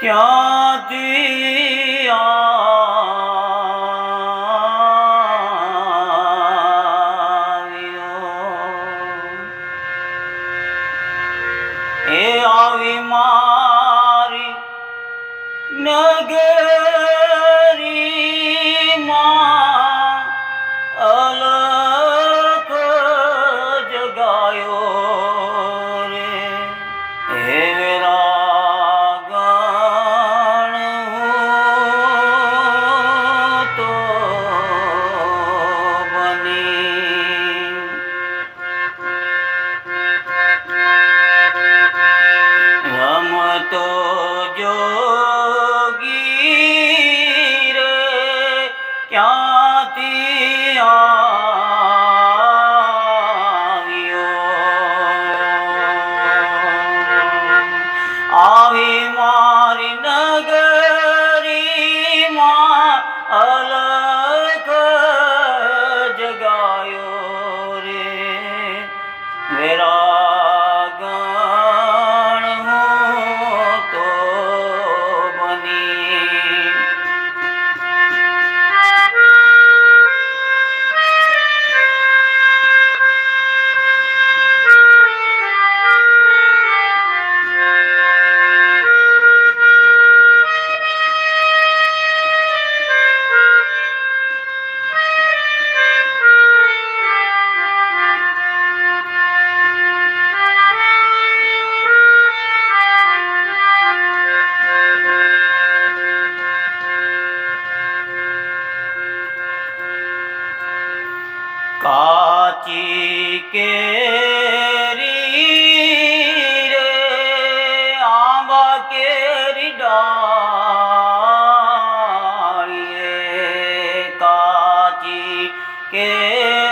ક્યાંથી એ આવી મારી નગરીમાં અલખ જગાયો ક્યાંથી কে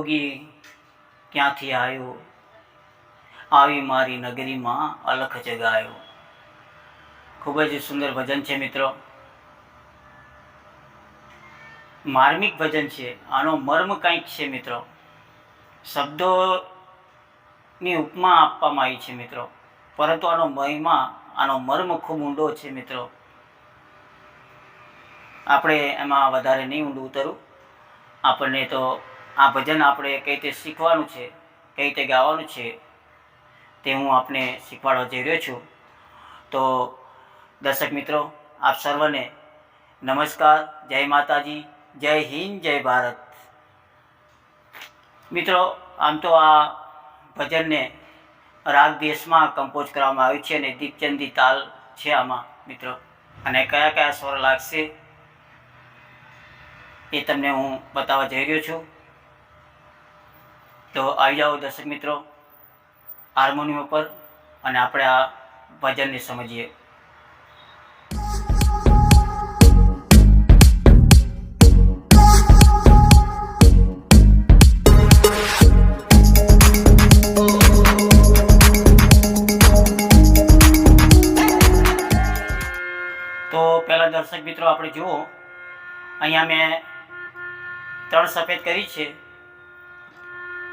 જોગી ક્યાંથી આવ્યો? આવી મારી નગરીમાં અલખ જગાયો. ખૂબ જ સુંદર ભજન છે મિત્રો. માર્મિક ભજન છે. આનો મર્મ કંઈક છે મિત્રો. શબ્દોની ઉપમા આપવામાં આવી છે મિત્રો. પરંતુ આનો મહિમા, આનો મર્મ ખૂબ ઊંડો છે મિત્રો. આપણે એમાં વધારે નહીં ઊંડું ઉતરું. આપણને તો આ ભજન આપણે કઈ રીતે શીખવાનું છે, કઈ રીતે ગાવાનું છે, તે હું આપને શીખવાડવા જઈ રહ્યો છું. તો દર્શક મિત્રો, આપ સર્વને નમસ્કાર, જય માતાજી, જય હિન્દ, જય ભારત. મિત્રો, આમ તો આ ભજનને રાગ દેશમાં કમ્પોઝ કરવામાં આવ્યું છે અને દીપચંદી તાલ છે આમાં, મિત્રો. અને કયા કયા સ્વર લાગશે, એ તમને હું બતાવવા જઈ રહ્યો છું. તો આવી જાઓ દર્શક મિત્રો, હાર્મોનિયમ ઉપર અને આપણે આ ભજનને સમજીએ. તો પહેલાં દર્શક મિત્રો, આપણે જુઓ. અહીંયા મેં ત્રણ સફેદ કરી છે.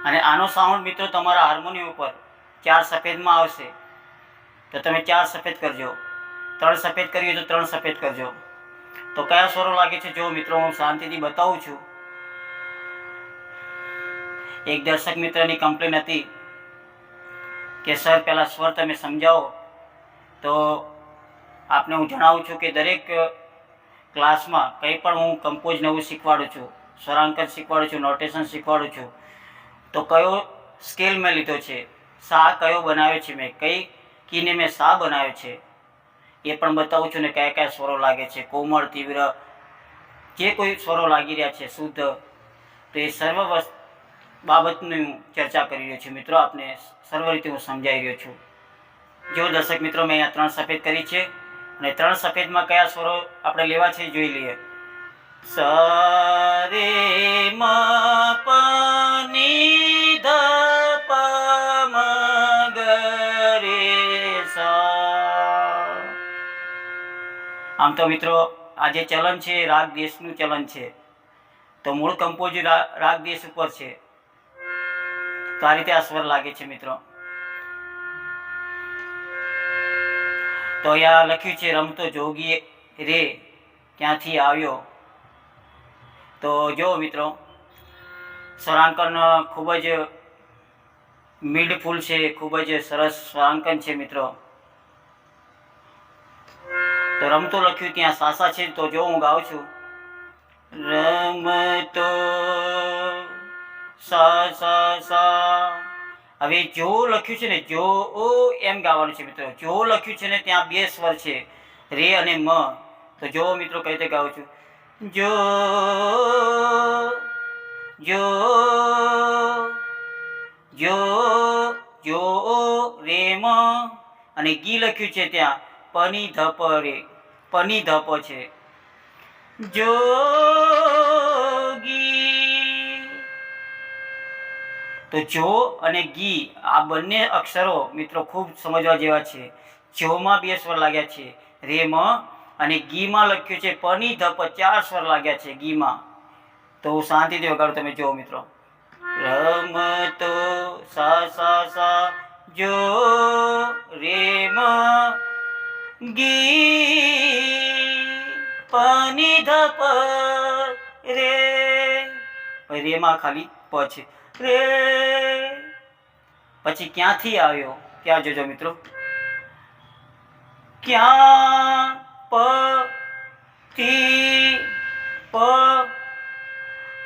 અને આનો સાઉન્ડ મિત્રો તમારા હાર્મોનિયમ ઉપર ચાર સફેદમાં આવશે. તો તમે ચાર સફેદ કરજો. ત્રણ સફેદ કરીએ તો ત્રણ સફેદ કરજો. તો કયા સ્વરો લાગે છે? જો મિત્રો, હું શાંતિથી બતાવું છું. એક દર્શક મિત્રની કમ્પ્લેન હતી કે સર પહેલાં સ્વર તમે સમજાવો. તો આપને હું જણાવું છું કે દરેક ક્લાસમાં કંઈ પણ હું કમ્પોઝ નવું શીખવાડું છું, સ્વરાંકન શીખવાડું છું નોટેશન શીખવાડું છું તો કયો સ્કેલ મેં લીધો છે? સા કયો બનાવ્યો છે મેં? કઈ કીને મેં સા બનાવ્યો છે? એ પણ બતાવું છું ને કયા કયા સ્વરો લાગે છે. કોમળ, તીવ્ર, જે કોઈ સ્વરો લાગી રહ્યા છે, શુદ્ધ. તો એ સર્વ બાબતની હું ચર્ચા કરી રહ્યો છું. મિત્રો, આપને સર્વ રીતે હું સમજાવી રહ્યો છું. જો દર્શક મિત્રો, મેં અહીંયા ત્રણ સફેદ કરી છે અને ત્રણ સફેદમાં કયા સ્વરો આપણે લેવા છે, જોઈ લઈએ. સ, રે, મ આમ તો મિત્રો, આ જે ચલન છે રાગ દેશનું ચલન છે. તો મૂળ કમ્પોઝ રાગ દેશ ઉપર છે. તો આ રીતે આ સ્વર લાગે છે મિત્રો. તો અહીંયા લખ્યું છે રમતો જોગી રે, ક્યાંથી આવ્યો? તો જો મિત્રો, સ્વરાંકન ખૂબ જ મીડફુલ છે, ખૂબ જ સરસ સ્વરાંકન છે મિત્રો. તો રમતો લખ્યું ત્યાં સાસા છે, તો જો હું ગાઉં છું. રમતો સા સા સા. હવે જો લખ્યું છે ને, જો ઓ એમ ગાવાનું છે મિત્રો. જો લખ્યું છે ને, ત્યાં બે સ્વર છે, રે અને મ. તો જો મિત્રો કઈ રીતે ગાઉં છું? જો જો જો જો, રે, મ. અને ગી લખ્યું છે ત્યાં. પની ધપ રે, પની ધપ છે. જોગી. તો જો અને ગી, આ બંને અક્ષરો મિત્રો ખૂબ સમજવા જેવા છે. જોમાં બે સ્વર લાગ્યા છે. રેમ અને ગીમાં લખ્યું છે પની ધપ ચાર સ્વર લાગ્યા છે ગીમાં. તો હું શાંતિથી વગાડું તમે, જુઓ મિત્રો. રમતો સા સા સા, જો રેમ ગી પની ધપ રે. રે માં ખાલી પ છે. રે. પછી ક્યાંથી આવ્યો? ક્યાં જોજો મિત્રો? ક્યાં પ તી પ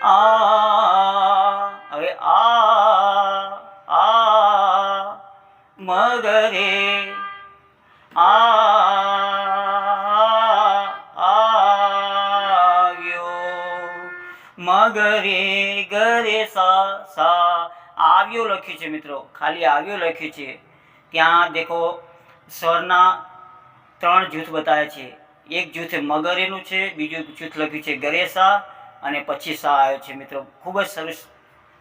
આ? હવે આ આ, મગરે આવ્યો. મગરે ગરે સા સા, આવ્યો લખ્યું છે મિત્રો. ખાલી આવ્યો લખ્યું છે. ત્યાં દેખો, સ્વરના ત્રણ જૂથ બતાવે છે. એક જૂથ મગરેનું છે, બીજું જૂથ લખ્યું છે ગરેસા અને પછી સા આવ્યો છે મિત્રો. ખૂબ જ સરસ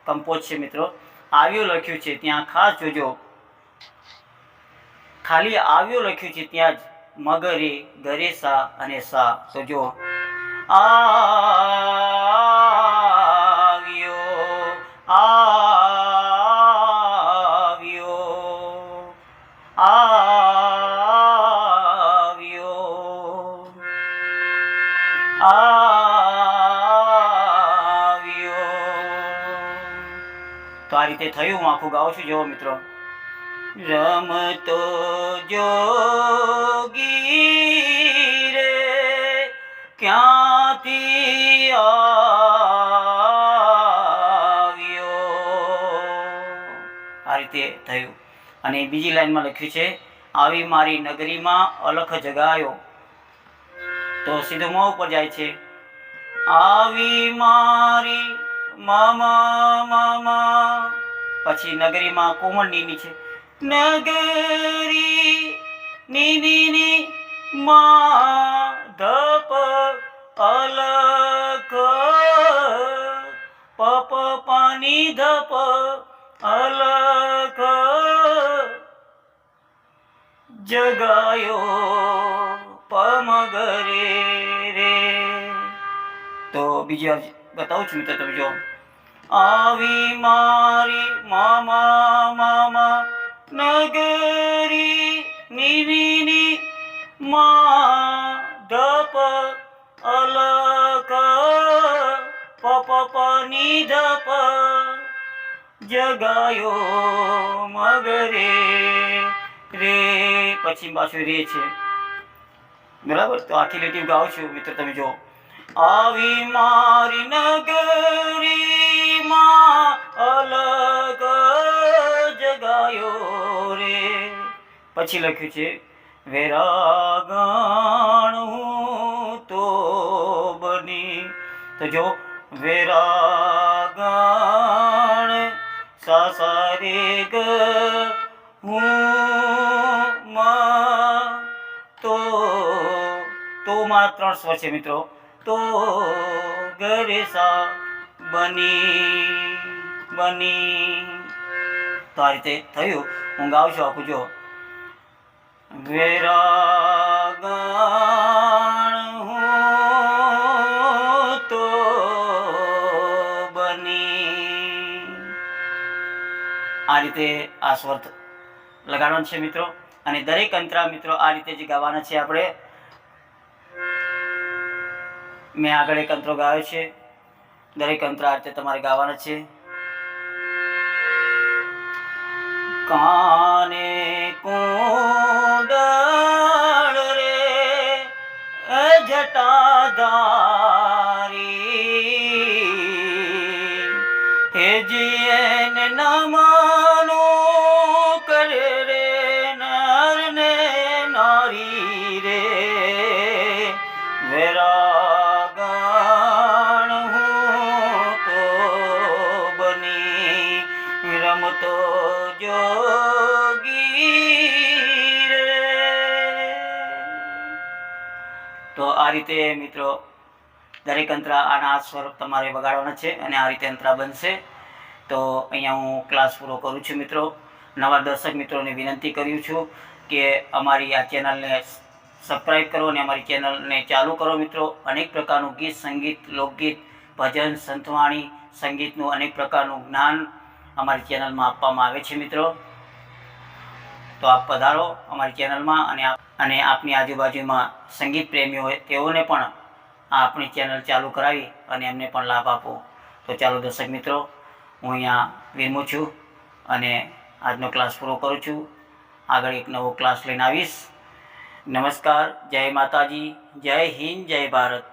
કમ્પોઝ છે મિત્રો. આવ્યો લખ્યું છે. ત્યાં ખાસ જોજો. ખાલી આવ્યો લખ્યું છે ત્યાં જ. મગરે ગરેસા અને સા. તો જો. આવ્યો આવ્યો આવ્યો આવ્યો. તો આ રીતે થયું હું આખું ગાઉં છું. જુઓ મિત્રો. રમતો જોગી રે, ક્યાંથી આવ્યો? આ રીતે થયું. અને બીજી લાઈનમાં લખ્યું છે, આવી મારી નગરીમાં અલખ જગાયો. તો સીધો મો ઉપર જાય છે. આવી મારી, મામા મામા. પછી નગરીમાં કોમળ નીની છે નગરી નિની માધપ અલખ પપ પાની ધપ અલખ જગાયો પમગરે રે તો બીજા બતાવું છું તો તમે જો આવી મારી મામા મામા નગરી નિની માધપ અલક પપ પની ધપ જગાયો મગરે રે પછી પાછું રે છે બરાબર? તો આખી લીટી ગાઉં છું. મિત્ર, તમે જો આવી મારી નગરીમાં અલગ જગાયો પછી લખ્યું છે, વેરાગણ તો બની. તો જો વેરાગણ સાસારે ગ હું માં તો તો ત્રણ સ્વર છે મિત્રો. તો ગરે સા બની બની. તો આ રીતે થયું. હું ગાઉં છું આખું જો વેરાગણ હું તો બની. આ રીતે આ સ્વર્થ લગાડવાનો છે મિત્રો. અને દરેક અંતરા મિત્રો આ રીતે જે ગાવાના છે આપણે. મેં આગળ એક અંતરો ગાયો છે. દરેક અંતર આ રીતે તમારે ગાવાના છે. કાને કુંડળ 啊。આ રીતે, મિત્રો, દરેક અંતરા આના આ સ્વર તમારે વગાડવાના છે અને આ રીતે અંતરા બનશે. તો અહીંયા હું ક્લાસ પૂરો કરું છું, મિત્રો. નવા દર્શક મિત્રોને વિનંતી કરું છું કે અમારી આ ચેનલને સબસ્ક્રાઈબ કરો અને અમારી ચેનલને ચાલુ કરો, મિત્રો. અનેક પ્રકારનું ગીત, સંગીત, લોકગીત, ભજન, સંતવાણી, સંગીતનું અનેક પ્રકારનું જ્ઞાન અમારી ચેનલમાં આપવામાં આવે છે, મિત્રો. તો આપ પધારો અમારી ચેનલમાં અને આપ અને આપની આજુબાજુમાં સંગીત પ્રેમીઓ હોય, તેઓને પણ આપણી ચેનલ ચાલુ કરાવી અને એમને પણ લાભ આપો. તો ચાલો દર્શક મિત્રો, હું અહીંયા વિરમું છું અને આજનો ક્લાસ પૂરો કરું છું. આગળ એક નવો ક્લાસ લઈને આવીશ. નમસ્કાર, જય માતાજી, જય હિન્દ, જય ભારત.